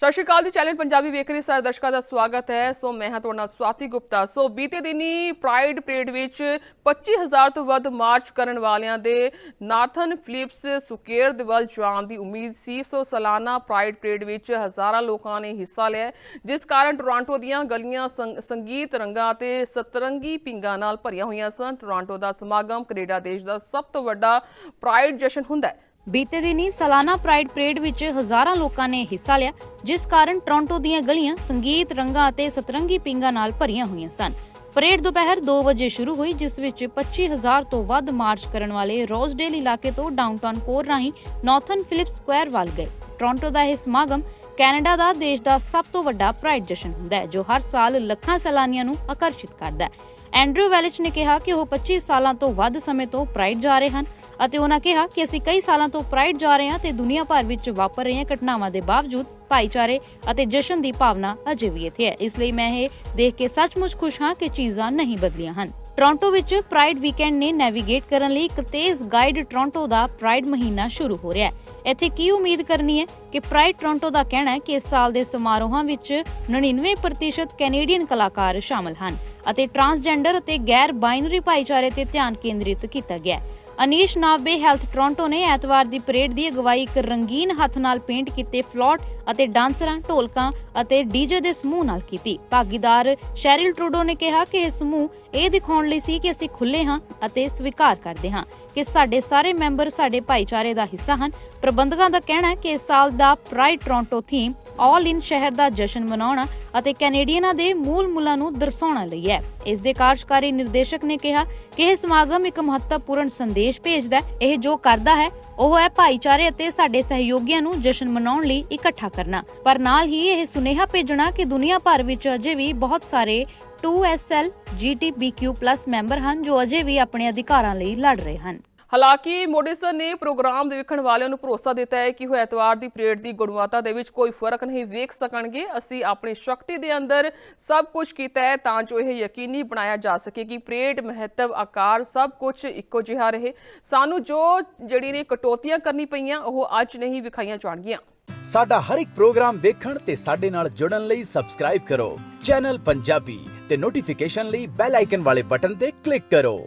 ਸਤਿ ਸ਼੍ਰੀ ਅਕਾਲ ਜੀ, ਚੈਨਲ ਪੰਜਾਬੀ ਵੇਖ ਰਹੇ ਸਾਰੇ ਦਰਸ਼ਕਾਂ ਦਾ ਸਵਾਗਤ ਹੈ। ਸੋ ਮੈਂ ਹਾਂ ਤੁਹਾਡੇ ਨਾਲ ਸਵਾਤੀ ਗੁਪਤਾ। ਸੋ ਬੀਤੇ ਦਿਨੀ ਪ੍ਰਾਈਡ ਪਰੇਡ ਵਿੱਚ 25000 ਤੋਂ ਵੱਧ ਮਾਰਚ ਕਰਨ ਵਾਲਿਆਂ ਦੇ ਨਾਥਨ ਫਿਲਿਪਸ ਸੁਕੇਰ ਦੇ ਵੱਲ ਜਾਣ ਦੀ ਉਮੀਦ ਸੀ। ਸੋ ਸਾਲਾਨਾ ਪ੍ਰਾਈਡ ਪਰੇਡ ਵਿੱਚ ਹਜ਼ਾਰਾਂ ਲੋਕਾਂ ਨੇ ਹਿੱਸਾ ਲਿਆ ਜਿਸ ਕਾਰਨ ਟੋਰਾਂਟੋ ਦੀਆਂ ਗਲੀਆਂ ਸੰਗੀਤ ਰੰਗਾਂ ਅਤੇ ਸਤਰੰਗੀ ਪਿੰਗਾਂ ਨਾਲ ਭਰੀਆਂ ਹੋਈਆਂ ਸਨ। ਟੋਰਾਂਟੋ ਦਾ ਸਮਾਗਮ ਕੈਨੇਡਾ ਦੇਸ਼ ਦਾ ਸਭ ਤੋਂ ਵੱਡਾ ਪ੍ਰਾਈਡ ਜਸ਼ਨ ਹੁੰਦਾ ਹੈ। ਬੀਤੇ ਦਿਨੀ ਸਾਲਾਨਾ ਪ੍ਰਾਈਡ ਪਰੇਡ ਵਿੱਚ ਹਜ਼ਾਰਾਂ ਲੋਕਾਂ ਨੇ ਹਿੱਸਾ ਲਿਆ, ਜਿਸ ਕਾਰਨ ਟੋਰਾਂਟੋ ਦੀਆਂ ਗਲੀਆਂ ਸੰਗੀਤ, ਰੰਗਾਂ ਅਤੇ ਸਤਰੰਗੀ ਪਿੰਗਾਂ ਨਾਲ ਭਰੀਆਂ ਹੋਈਆਂ ਸਨ। ਪਰੇਡ ਦੁਪਹਿਰ 2 ਵਜੇ ਸ਼ੁਰੂ ਹੋਈ, ਜਿਸ ਵਿੱਚ 25000 ਤੋਂ ਵੱਧ ਮਾਰਚ ਕਰਨ ਵਾਲੇ ਰੋਜ਼ਡੇਲ ਇਲਾਕੇ ਤੋਂ ਡਾਊਨਟਾਊਨ ਕੋਰ ਰਾਹੀਂ ਨਾਰਥਨ ਫਿਲਿਪ ਸਕੁਆਇਰ ਵੱਲ ਗਏ। ਟੋਰਾਂਟੋ ਦਾ ਇਹ ਸਮਾਗਮ ਕੈਨੇਡਾ ਦਾ ਦੇਸ਼ ਦਾ ਸਭ ਤੋਂ ਵੱਡਾ ਪ੍ਰਾਈਡ ਜਸ਼ਨ ਹੁੰਦਾ ਹੈ, ਜੋ ਹਰ ਸਾਲ ਲੱਖਾਂ ਸੈਲਾਨੀਆਂ ਨੂੰ ਆਕਰਸ਼ਿਤ ਕਰਦਾ ਹੈ। ਐਂਡਰੂ ਵੈਲਿਚ ਨੇ ਕਿਹਾ ਕਿ ਉਹ 25 ਸਾਲਾਂ ਤੋਂ ਵੱਧ ਸਮੇਂ ਤੋਂ ਪ੍ਰਾਈਡ ਜਾ ਰਹੇ ਹਨ। ਅਤੇ ਉਹਨਾਂ ਕਿਹਾ ਕਿ ਅਸੀਂ ਕਈ ਸਾਲਾਂ ਤੋਂ ਪ੍ਰਾਈਡ ਜਾ ਰਹੇ ਹਾਂ ਤੇ ਦੁਨੀਆ ਭਰ ਵਿੱਚ ਵਾਪਰ ਰਹੀਆਂ ਘਟਨਾਵਾਂ ਦੇ ਬਾਵਜੂਦ ਭਾਈਚਾਰੇ ਅਤੇ ਜਸ਼ਨ ਦੀ ਭਾਵਨਾ ਅਜੇ ਵੀ ਇੱਥੇ ਹੈ। ਇਸ ਲਈ ਮੈਂ ਇਹ ਦੇਖ ਕੇ ਸੱਚਮੁੱਚ ਖੁਸ਼ ਹਾਂ ਕਿ ਚੀਜ਼ਾਂ ਨਹੀਂ ਬਦਲੀਆਂ ਹਨ। ਟੋਰਾਂਟੋ ਵਿੱਚ ਪ੍ਰਾਈਡ ਵੀਕਐਂਡ ਨੇ ਨੈਵੀਗੇਟ ਕਰਨ ਲਈ ਇੱਕ ਤੇਜ਼ ਗਾਈਡ ਟੋਰਾਂਟੋ ਦਾ ਪ੍ਰਾਈਡ ਮਹੀਨਾ ਸ਼ੁਰੂ ਹੋ ਰਿਹਾ ਹੈ। ਇੱਥੇ ਕੀ ਉਮੀਦ ਕਰਨੀ ਹੈ ਕਿ ਪ੍ਰਾਈਡ ਟੋਰਾਂਟੋ ਦਾ ਕਹਿਣਾ ਹੈ ਕਿ ਇਸ ਸਾਲ ਦੇ ਸਮਾਰੋਹਾਂ ਵਿੱਚ 99% ਕੈਨੇਡੀਅਨ ਕਲਾਕਾਰ ਸ਼ਾਮਲ ਹਨ। ਅਤੇ ਟਰਾਂਸਜੈਂਡਰ ਅਤੇ ਗੈਰ ਬਾਈਨਰੀ ਭਾਈਚਾਰੇ ਤੇ ਧਿਆਨ ਕੇਂਦਰਿਤ ਕੀਤਾ ਗਿਆ ਹੈ। ਅਨੀਸ਼ ਨਾਬੇ ਹੈਲਥ ਟੋਰਾਂਟੋ ਨੇ ਐਤਵਾਰ ਦੀ ਪਰੇਡ ਦੀ ਅਗਵਾਈ ਇੱਕ ਰੰਗੀਨ ਹੱਥ ਨਾਲ ਪੇਂਟ ਕੀਤੇ ਫਲੋਟ ਅਤੇ ਡਾਂਸਰਾਂ, ਢੋਲਕਾਂ ਅਤੇ ਡੀਜੇ ਦੇ ਸਮੂਹ ਨਾਲ ਕੀਤੀ। ਭਾਗੀਦਾਰ ਸ਼ੈਰਿਲ ਟਰੂਡੋ ਨੇ ਕਿਹਾ ਕਿ ਇਹ ਸਮੂਹ ਇਹ ਦਿਖਾਉਣ ਲਈ ਸੀ ਕਿ ਅਸੀਂ ਖੁੱਲੇ ਹਾਂ ਅਤੇ ਸਵੀਕਾਰ ਕਰਦੇ ਹਾਂ ਕਿ ਸਾਡੇ ਸਾਰੇ ਮੈਂਬਰ ਸਾਡੇ ਭਾਈਚਾਰੇ ਦਾ ਹਿੱਸਾ ਹਨ। ਪ੍ਰਬੰਧਕਾਂ ਦਾ ਕਹਿਣਾ ਹੈ ਕਿ ਇਸ ਸਾਲ ਦਾ Pride Toronto theme all in ਸ਼ਹਿਰ ਦਾ ਜਸ਼ਨ ਮਨਾਉਣਾ ਅਤੇ ਕੈਨੇਡੀਅਨਾਂ ਦੇ ਮੂਲ ਮੁੱਲਾਂ ਨੂੰ ਦਰਸਾਉਣਾ ਲਈ ਹੈ। ਇਸ ਦੇ ਕਾਰਜਕਾਰੀ ਨਿਰਦੇਸ਼ਕ ਨੇ ਕਿਹਾ ਕਿ ਇਹ ਸਮਾਗਮ ਇੱਕ ਮਹੱਤਵਪੂਰਨ ਸੰਦੇਸ਼ ਭੇਜਦਾ ਹੈ। ਇਹ ਜੋ ਕਰਦਾ ਹੈ, ਉਹ ਹੈ ਭਾਈਚਾਰੇ ਅਤੇ ਸਾਡੇ ਸਹਿਯੋਗੀਆਂ ਨੂੰ ਜਸ਼ਨ ਮਨਾਉਣ ਲਈ ਇਕੱਠਾ ਕਰਨਾ। ਪਰ ਨਾਲ ਹੀ ਇਹ ਸੁਨੇਹਾ ਭੇਜਣਾ ਕਿ ਦੁਨੀਆ ਭਰ ਵਿੱਚ ਅਜੇ ਵੀ ਬਹੁਤ ਸਾਰੇ 2SL GTBQ+ ਮੈਂਬਰ ਹਨ ਜੋ ਅਜੇ ਵੀ ਆਪਣੇ ਅਧਿਕਾਰਾਂ ਲਈ ਲੜ ਰਹੇ ਹਨ। ਹਾਲਾਂਕਿ ਮੋਡਿਸਨ ਨੇ ਪ੍ਰੋਗਰਾਮ ਦੇ ਵੇਖਣ ਵਾਲਿਆਂ ਨੂੰ ਭਰੋਸਾ ਦਿੱਤਾ ਹੈ ਕਿ ਉਹ ਐਤਵਾਰ ਦੀ ਪਰੇਡ ਦੀ ਗੁਣਵੱਤਾ ਦੇ ਵਿੱਚ ਕੋਈ ਫ਼ਰਕ ਨਹੀਂ ਵੇਖ ਸਕਣਗੇ। ਅਸੀਂ ਆਪਣੀ ਸ਼ਕਤੀ ਦੇ ਅੰਦਰ ਸਭ ਕੁਝ ਕੀਤਾ ਹੈ ਤਾਂ ਜੋ ਇਹ ਯਕੀਨੀ ਬਣਾਇਆ ਜਾ ਸਕੇ ਕਿ ਪਰੇਡ ਮਹੱਤਵ ਆਕਾਰ ਸਭ ਕੁਝ ਇੱਕੋ ਜਿਹਾ ਰਹੇ। ਸਾਨੂੰ ਜੋ ਜਿਹੜੀ ਨੇ ਕਟੌਤੀਆਂ ਕਰਨੀ ਪਈਆਂ, ਉਹ ਅੱਜ ਨਹੀਂ ਵਿਖਾਈਆਂ ਜਾਣਗੀਆਂ। ਸਾਡਾ ਹਰ ਇੱਕ ਪ੍ਰੋਗਰਾਮ ਦੇਖਣ ਤੇ ਸਾਡੇ ਨਾਲ ਜੁੜਨ ਲਈ ਸਬਸਕ੍ਰਾਈਬ ਕਰੋ। ਚੈਨਲ ਪੰਜਾਬੀ ਤੇ ਨੋਟੀਫਿਕੇਸ਼ਨ ਲਈ ਬੈਲ ਆਈਕਨ ਵਾਲੇ ਬਟਨ ਤੇ ਕਲਿੱਕ ਕਰੋ।